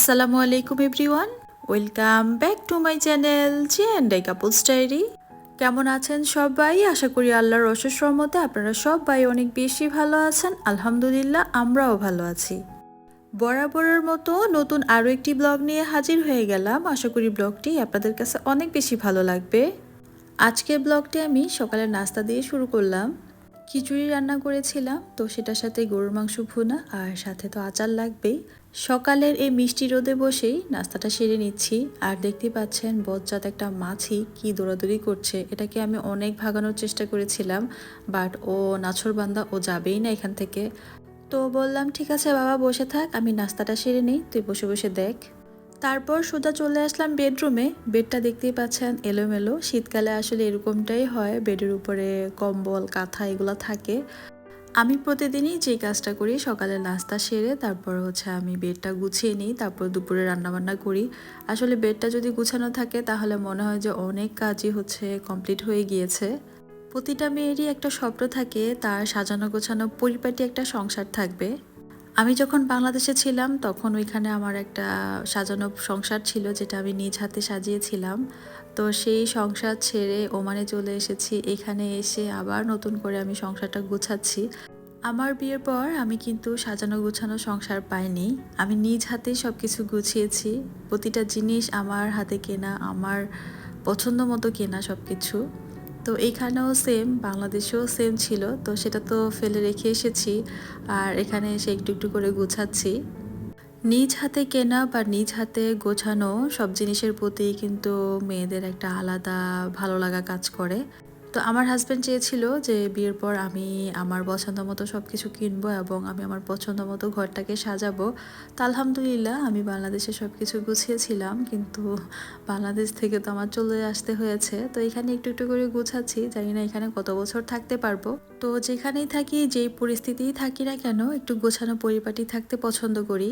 আসসালামু আলাইকুম everyone. Welcome back to my channel G and I couples diary. কেমন আছেন সবাই? আশা করি আল্লাহর অশেষ রহমতে আপনারা সবাই অনেক বেশি ভালো আছেন। আলহামদুলিল্লাহ, আমরাও ভালো আছি। বরাবরের মতো নতুন আরও একটি ব্লগ নিয়ে হাজির হয়ে গেলাম। আশা করি ব্লগটি আপনাদের কাছে অনেক বেশি ভালো লাগবে। আজকের ব্লগটি আমি সকালের নাস্তা দিয়ে শুরু করলাম। খিচুড়ি রান্না করেছিলাম, তো সেটার সাথে গরুর মাংস ভুনা আর সাথে তো আচার লাগবেই। সকালের এই মিষ্টি রোদে বসেই নাস্তাটা সেরে নিচ্ছি। আর দেখতে পাচ্ছেন বজ্জাত একটা মাছি কি দৌড়াদৌড়ি করছে। এটাকে আমি অনেক ভাগানোর চেষ্টা করেছিলাম, বাট ও নাছরবান্দা ও যাবেই না এখান থেকে। তো বললাম, ঠিক আছে বাবা, বসে থাক, আমি নাস্তাটা সেরে নিই, তুই বসে বসে দেখ। তারপর সোজা চলে আসলাম বেডরুমে। বেডটা দেখতেই পাচ্ছেন এলোমেলো। শীতকালে আসলে এরকমটাই হয়, বেডের উপরে কম্বল, কাঁথা, এগুলো থাকে। আমি প্রতিদিনই যে কাজটা করি, সকালে নাস্তা সেরে তারপর হচ্ছে আমি বেডটা গুছিয়ে নিই, তারপর দুপুরে রান্নাবান্না করি। আসলে বেডটা যদি গুছানো থাকে, তাহলে মনে হয় যে অনেক কাজই হচ্ছে কমপ্লিট হয়ে গিয়েছে। প্রতিটা মেয়েরই একটা স্বপ্ন থাকে, তার সাজানো গোছানো পরিপাটি একটা সংসার থাকবে। আমি যখন বাংলাদেশে ছিলাম, তখন ওইখানে আমার একটা সাজানো সংসার ছিল, যেটা আমি নিজ হাতে সাজিয়েছিলাম। তো সেই সংসার ছেড়ে ওমানে চলে এসেছি। এখানে এসে আবার নতুন করে আমি সংসারটা গুছাচ্ছি। আমার বিয়ের পর আমি কিন্তু সাজানো গোছানো সংসার পাইনি। আমি নিজ হাতেই সব কিছু গুছিয়েছি। প্রতিটা জিনিস আমার হাতে কেনা, আমার পছন্দ মতো কেনা সব কিছু তো এইখানেও সেম বাংলাদেশেও সেম ছিল। তো সেটা তো ফেলে রেখে এসেছি। আর এখানে এসে একটু একটু করে গুছাচ্ছি। নিজ হাতে কেনা বা নিজ হাতে গোছানো সব জিনিসের প্রতি কিন্তু মেয়েদের একটা আলাদা ভালো লাগা কাজ করে। তো আমার হাজব্যান্ড চেয়েছিল যে বিয়ের পর আমি আমার পছন্দ মতো সব কিছু কিনবো এবং আমি আমার পছন্দ মতো ঘরটাকে সাজাবো। তো আলহামদুলিল্লাহ আমি বাংলাদেশে সব কিছু গুছিয়েছিলাম কিন্তু বাংলাদেশ থেকে তো আমার চলে আসতে হয়েছে। তো এখানে একটু একটু করে গুছাচ্ছি, জানি না এখানে কত বছর থাকতে পারব। তো যেখানেই থাকি, যেই পরিস্থিতিই থাকি না কেন, একটু গোছানো পরিপাটি থাকতে পছন্দ করি।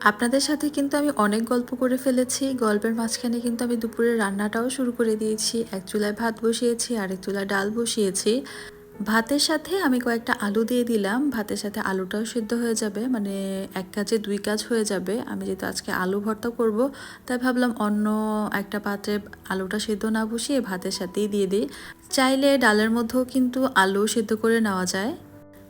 আপনাদের সাথে কিন্তু আমি অনেক গল্প করে ফেলেছি। গল্পের মাঝখানে কিন্তু আমি দুপুরের রান্নাটাও শুরু করে দিয়েছি। এক চুলায় ভাত বসিয়েছি, আরেক চুলায় ডাল বসিয়েছি। ভাতের সাথে আমি কয়েকটা আলু দিয়ে দিলাম। ভাতের সাথে আলুটাও সিদ্ধ হয়ে যাবে মানে এক কাজে দুই কাজ হয়ে যাবে। আমি যেহেতু আজকে আলু ভর্তা করব, তাই ভাবলাম অন্য একটা পাত্রে আলুটা সিদ্ধ না বসিয়ে ভাতের সাথেই দিয়ে দিই। চাইলে ডালের মধ্যেও কিন্তু আলু সিদ্ধ করে নেওয়া যায়।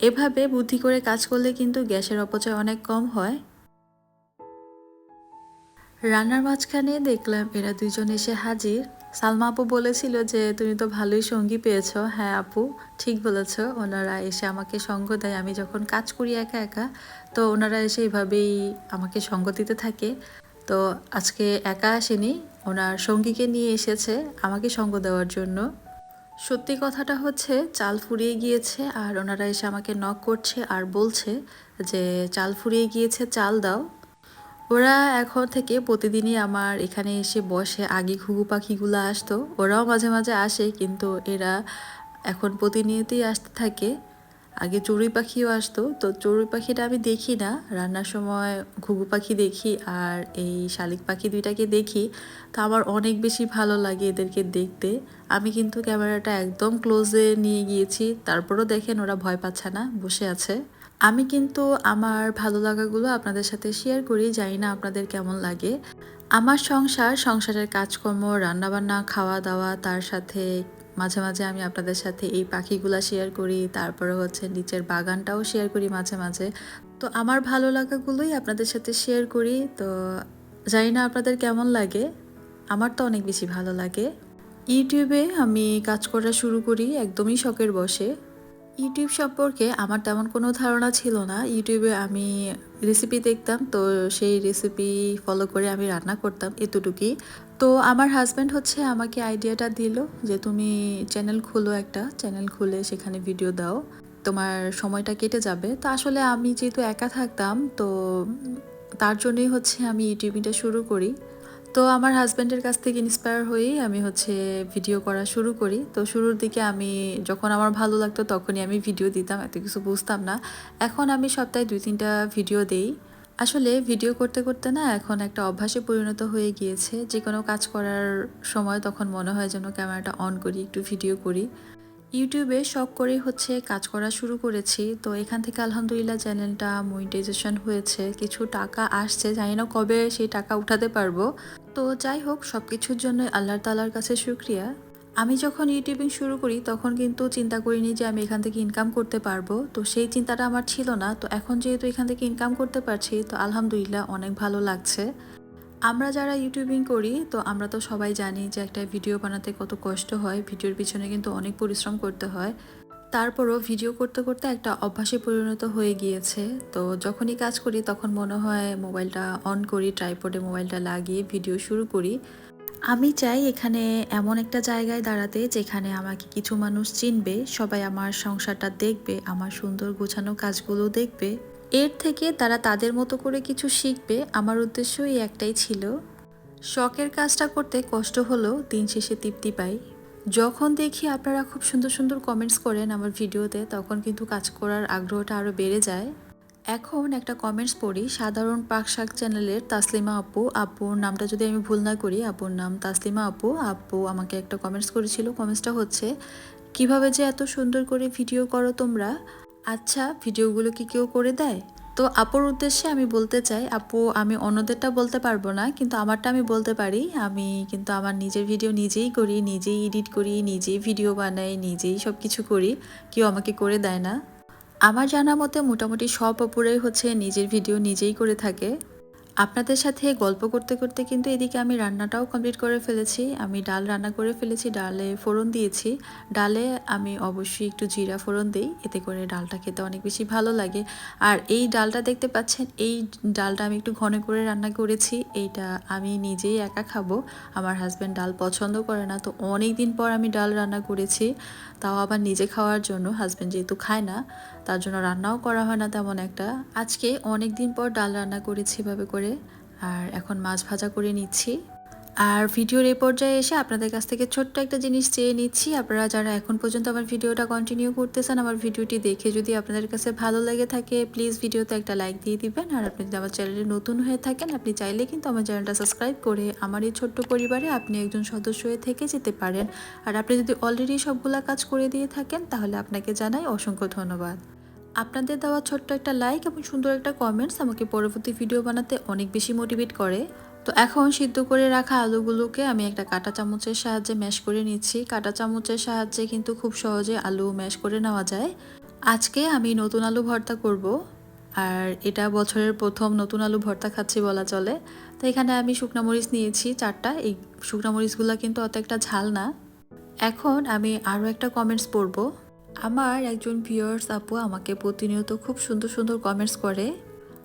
এভাবে বুদ্ধি করে কাজ করলে কিন্তু গ্যাসের অপচয় অনেক কম হয়। রান্নার মাঝখানে দেখলাম এরা দুজন এসে হাজির। সালমা আপু বলেছিল যে, তুমি তো ভালোই সঙ্গী পেয়েছ। হ্যাঁ আপু, ঠিক বলেছ। ওনারা এসে আমাকে সঙ্গ দেয়। আমি যখন কাজ করি একা একা, তো ওনারা এসে এইভাবেই আমাকে সঙ্গ দিতে থাকে। তো আজকে একা আসেনি, ওনার সঙ্গীকে নিয়ে এসেছে আমাকে সঙ্গ দেওয়ার জন্য। সত্যি কথাটা হচ্ছে, চাল ফুরিয়ে গিয়েছে আর ওনারা এসে আমাকে নক করছে আর বলছে যে, চাল ফুরিয়ে গিয়েছে, চাল দাও। ওরা এখন থেকে প্রতিদিনই আমার এখানে এসে বসে, আগে ঘুঘু পাখিগুলো আসতো, ওরাও মাঝে মাঝে আসে, কিন্তু এরা এখন প্রতিনিয়তই আসতে থাকে। আগে চড়ুই পাখিও আসতো, তো চড়ুই পাখিটা আমি দেখি না। রান্নার সময় ঘুঘু পাখি দেখি আর এই শালিক পাখি দুইটাকে দেখি। তো আমার অনেক বেশি ভালো লাগে এদেরকে দেখতে। আমি কিন্তু ক্যামেরাটা একদম ক্লোজে নিয়ে গিয়েছি। তারপরও দেখেন ওরা ভয় পাচ্ছে না, বসে আছে। আমি কিন্তু আমার ভালো লাগাগুলো আপনাদের সাথে শেয়ার করি, জানি না আপনাদের কেমন লাগে। আমার সংসার, সংসারের কাজকর্ম, রান্নাবান্না খাওয়া দাওয়া তার সাথে মাঝে মাঝে আমি আপনাদের সাথে এই পাখিগুলো শেয়ার করি, তারপরে হচ্ছে নিচের বাগানটাও শেয়ার করি মাঝে মাঝে। তো আমার ভালো লাগাগুলোই আপনাদের সাথে শেয়ার করি, তো জানি না আপনাদের কেমন লাগে। আমার তো অনেক বেশি ভালো লাগে। ইউটিউবে আমি কাজ করা শুরু করি, একদমই শখের বসে। ইউটিউব সম্পর্কে আমার তেমন কোনো ধারণা ছিল না। ইউটিউবে আমি রেসিপি দেখতাম, তো সেই রেসিপি ফলো করে আমি রান্না করতাম এতটুকুই। তো আমার হাজব্যান্ড হচ্ছে আমাকে আইডিয়াটা দিল যে, তুমি চ্যানেল খুলো একটা চ্যানেল খুলে সেখানে ভিডিও দাও। তোমার সময়টা কেটে যাবে। তো আসলে আমি যেহেতু একা থাকতাম, তো তার জন্যই হচ্ছে আমি ইউটিউবিংটা শুরু করি। তো আমার হাজব্যান্ডের কাছ থেকে ইন্সপায়ার হয়েই আমি হচ্ছে ভিডিও করা শুরু করি। তো শুরুর দিকে আমি যখন আমার ভালো লাগতো তখনই আমি ভিডিও দিতাম, এত কিছু বুঝতাম না। এখন আমি সপ্তাহে দুই তিনটা ভিডিও দেই। আসলে ভিডিও করতে করতে না এখন একটা অভ্যাসে পরিণত হয়ে গিয়েছে। যে কোনো কাজ করার সময় তখন মনে হয় যেন ক্যামেরাটা অন করি, একটু ভিডিও করি। ইউটিউবে শখ করেই হচ্ছে কাজ করা শুরু করেছি। তো এখান থেকে আলহামদুলিল্লাহ চ্যানেলটা মনিটাইজেশন হয়েছে। কিছু টাকা আসছে, জানি না কবে সেই টাকা উঠাতে পারব। তো যাই হোক সব কিছুর জন্য আল্লাহ তালার কাছে শুক্রিয়া। আমি যখন ইউটিউবিং শুরু করি, তখন কিন্তু চিন্তা করিনি যে আমি এখান থেকে ইনকাম করতে পারব। তো সেই চিন্তাটা আমার ছিল না। তো এখন যেহেতু এখান থেকে ইনকাম করতে পারছি, তো আলহামদুলিল্লাহ অনেক ভালো লাগছে। আমরা যারা ইউটিউবিং করি, তো আমরা তো সবাই জানি যে একটা ভিডিও বানাতে কত কষ্ট হয়। ভিডিওর পিছনে কিন্তু অনেক পরিশ্রম করতে হয়। তারপরও ভিডিও করতে করতে একটা অভ্যাসে পরিণত হয়ে গিয়েছে। তো যখনই কাজ করি, তখন মনে হয় মোবাইলটা অন করি ট্রাইপডে মোবাইলটা লাগিয়ে ভিডিও শুরু করি। আমি চাই এখানে এমন একটা জায়গায় দাঁড়াতে যেখানে আমাকে কিছু মানুষ চিনবে, সবাই আমার সংসারটা দেখবে, আমার সুন্দর গোছানো কাজগুলো দেখবে। এর থেকে তারা তাদের মতো করে কিছু শিখবে আমার উদ্দেশ্য এই একটাই ছিল। শখের কাজটা করতে কষ্ট হলেও দিন শেষে তৃপ্তি পাই। যখন দেখি আপনারা খুব সুন্দর সুন্দর কমেন্টস করেন আমার ভিডিওতে, তখন কিন্তু কাজ করার আগ্রহটা আরও বেড়ে যায়। এখন একটা কমেন্টস পড়ি, সাধারণ পাক শাক চ্যানেলের তাসলিমা আপু। আপুর নামটা যদি আমি ভুল না করি, আপুর নাম তাসলিমা আপু। আপু আমাকে একটা কমেন্টস করেছিল কমেন্টসটা হচ্ছে, কীভাবে যে এত সুন্দর করে ভিডিও করো তোমরা? আচ্ছা ভিডিওগুলো কি কেউ করে দেয়? তো আপুর উদ্দেশ্যে আমি বলতে চাই, আপু, আমি অন্যদেরটা বলতে পারব না, কিন্তু আমারটা আমি বলতে পারি। আমি কিন্তু আমার নিজের ভিডিও নিজেই করি, নিজেই এডিট করি, নিজেই ভিডিও বানাই, নিজেই সব কিছু করি। কেউ আমাকে করে দেয় না। আমার জানা মতে মোটামুটি সব অপুরাই হচ্ছে নিজের ভিডিও নিজেই করে থাকে। আপনাদের সাথে গল্প করতে করতে কিন্তু এদিকে আমি রান্নাটাও কমপ্লিট করে ফেলেছি। আমি ডাল রান্না করে ফেলেছি, ডালে ফোড়ন দিয়েছি। ডালে আমি অবশ্যই একটু জিরা ফোড়ন দিই, এতে করে ডালটা খেতে অনেক বেশি ভালো লাগে। আর এই ডালটা দেখতে পাচ্ছেন, এই ডালটা আমি একটু ঘন করে রান্না করেছি, এইটা আমি নিজেই একা খাব। আমার হাজব্যান্ড ডাল পছন্দ করে না, তো অনেক দিন পর আমি ডাল রান্না করেছি, তাও আবার নিজে খাওয়ার জন্য হাজব্যান্ড যেহেতু খায় না তার জন্য রান্নাও করা হয় না তেমন একটা। আজকে অনেক দিন পর ডাল রান্না করেছি এভাবে করে, আর এখন মাছ ভাজা করে নিচ্ছি। আর ভিডিওর এই পর্যায়ে এসে আপনাদের কাছ থেকে ছোট্ট একটা জিনিস চেয়ে নিচ্ছি। আপনারা যারা এখন পর্যন্ত আমার ভিডিওটা কন্টিনিউ করতেছেন, আমার ভিডিওটি দেখে যদি আপনাদের কাছে ভালো লেগে থাকে প্লিজ ভিডিওতে একটা লাইক দিয়ে দিবেন। আর আপনি যদি আমার চ্যানেলে নতুন হয়ে থাকেন, আপনি চাইলে কিন্তু আমার চ্যানেলটা সাবস্ক্রাইব করে আমার এই ছোট্ট পরিবারে আপনি একজন সদস্য হয়ে থেকে যেতে পারেন। আর আপনি যদি অলরেডি সবগুলা কাজ করে দিয়ে থাকেন, তাহলে আপনাকে জানাই অসংখ্য ধন্যবাদ। আপনাদের দেওয়া ছোট্ট একটা লাইক এবং সুন্দর একটা কমেন্টস আমাকে পরবর্তী ভিডিও বানাতে অনেক বেশি মোটিভেট করে। তো এখন সিদ্ধ করে রাখা আলুগুলোকে আমি একটা কাঁটা চামচের সাহায্যে ম্যাশ করে নিচ্ছি। কাঁটা চামচের সাহায্যে কিন্তু খুব সহজে আলু ম্যাশ করে নেওয়া যায়। আজকে আমি নতুন আলু ভর্তা করব। আর এটা বছরের প্রথম নতুন আলু ভর্তা খাচ্ছি বলা চলে। তো এখানে আমি শুকনা মরিচ নিয়েছি চারটা। এই শুকনা মরিচগুলো কিন্তু অত একটা ঝাল না। এখন আমি আরও একটা কমেন্টস পড়ব। আমার একজন ভিউয়ার্স আপু আমাকে প্রতিনিয়ত খুব সুন্দর সুন্দর কমেন্টস করে।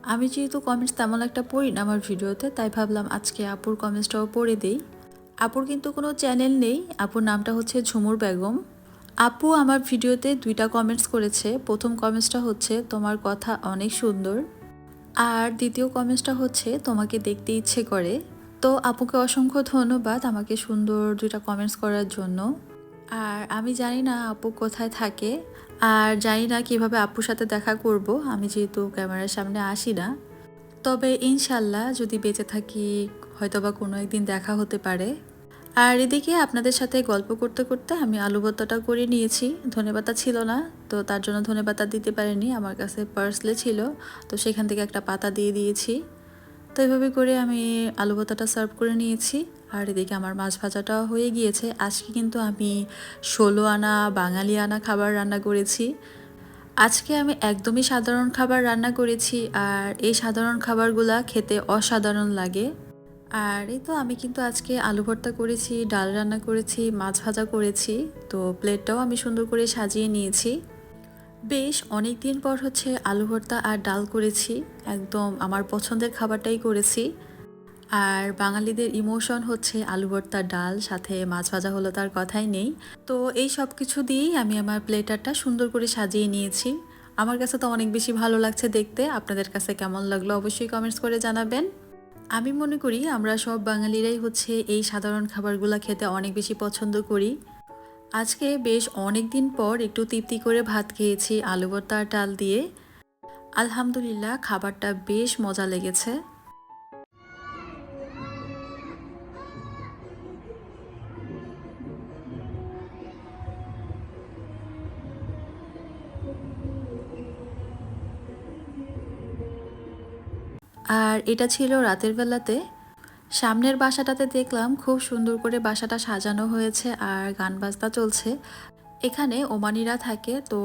আমি যেহেতু কমেন্টস তেমন একটা পড়ি না আমার ভিডিওতে, তাই ভাবলাম আজকে আপুর কমেন্টসটাও পড়ে দিই। আপুর কিন্তু কোনো চ্যানেল নেই, আপুর নামটা হচ্ছে ঝুমুর বেগম। আপু আমার ভিডিওতে দুইটা কমেন্টস করেছে। প্রথম কমেন্টসটা হচ্ছে, তোমার কথা অনেক সুন্দর। আর দ্বিতীয় কমেন্টসটা হচ্ছে, তোমাকে দেখতে ইচ্ছে করে। তো আপুকে অসংখ্য ধন্যবাদ আমাকে সুন্দর দুইটা কমেন্টস করার জন্য। আর আমি জানি না আপু কোথায় থাকে, আর জানি না কীভাবে আপুর সাথে দেখা করব, আমি যেহেতু ক্যামেরার সামনে আসি না। তবে ইনশাল্লাহ যদি বেঁচে থাকি, হয়তোবা কোনো একদিন দেখা হতে পারে। আর এদিকে আপনাদের সাথে গল্প করতে করতে আমি আলু ভর্তাটা করে নিয়েছি ধনেপাতা ছিল না, তো তার জন্য ধনেপাতা দিতে পারিনি, আমার কাছে পার্সলে ছিল, তো সেখান থেকে একটা পাতা দিয়ে দিয়েছি। তো এভাবে করে আমি আলু ভর্তাটা সার্ভ করে নিয়েছি। আর এদিকে আমার মাছ ভাজাটা হয়ে গিয়েছে। আজকে কিন্তু আমি ষোলো আনা বাঙালি আনা খাবার রান্না করেছি। আজকে আমি একদমই সাধারণ খাবার রান্না করেছি আর এই সাধারণ খাবারগুলা খেতে অসাধারণ লাগে। আর এই তো আমি কিন্তু আজকে আলু ভর্তা করেছি, ডাল রান্না করেছি, মাছ ভাজা করেছি। তো প্লেটটাও আমি সুন্দর করে সাজিয়ে নিয়েছি। বেশ অনেক দিন পর হচ্ছে আলু ভর্তা আর ডাল করেছি। একদম আমার পছন্দের খাবারটাই করেছি। আর বাঙালিদের ইমোশন হচ্ছে আলু ভর্তা ডাল, সাথে মাছ ভাজা হলো তার কথাই নেই। তো এই সব কিছু দিয়েই আমি আমার প্লেটারটা সুন্দর করে সাজিয়ে নিয়েছি। আমার কাছে তো অনেক বেশি ভালো লাগছে দেখতে। আপনাদের কাছে কেমন লাগল অবশ্যই কমেন্টস করে জানাবেন। আমি মনে করি আমরা সব বাঙালিরাই হচ্ছে এই সাধারণ খাবারগুলো খেতে অনেক বেশি পছন্দ করি। আজকে বেশ অনেক দিন পর একটু তৃপ্তি করে ভাত খেয়েছি আলু ভর্তা ডাল দিয়ে। আলহামদুলিল্লাহ, খাবারটা বেশ মজা লেগেছে। আর এটা ছিল রাতের বেলাতে। সামনের বাসাটাতে দেখলাম খুব সুন্দর করে বাসাটা সাজানো হয়েছে আর গান বাজনা চলছে। এখানে ওমানিরা থাকে, তো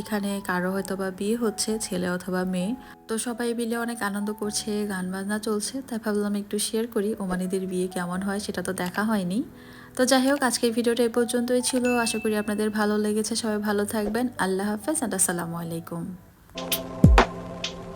এখানে কারও হয়তো বা বিয়ে হচ্ছে, ছেলে অথবা মেয়ে। তো সবাই মিলে অনেক আনন্দ করছে, গান বাজনা চলছে। তাই ভাবলাম একটু শেয়ার করি, ওমানিদের বিয়ে কেমন হয় সেটা তো দেখা হয়নি। তো যাই হোক, আজকের ভিডিওটা এ পর্যন্তই ছিল। আশা করি আপনাদের ভালো লেগেছে। সবাই ভালো থাকবেন। আল্লাহ হাফেজ আসসালামু আলাইকুম।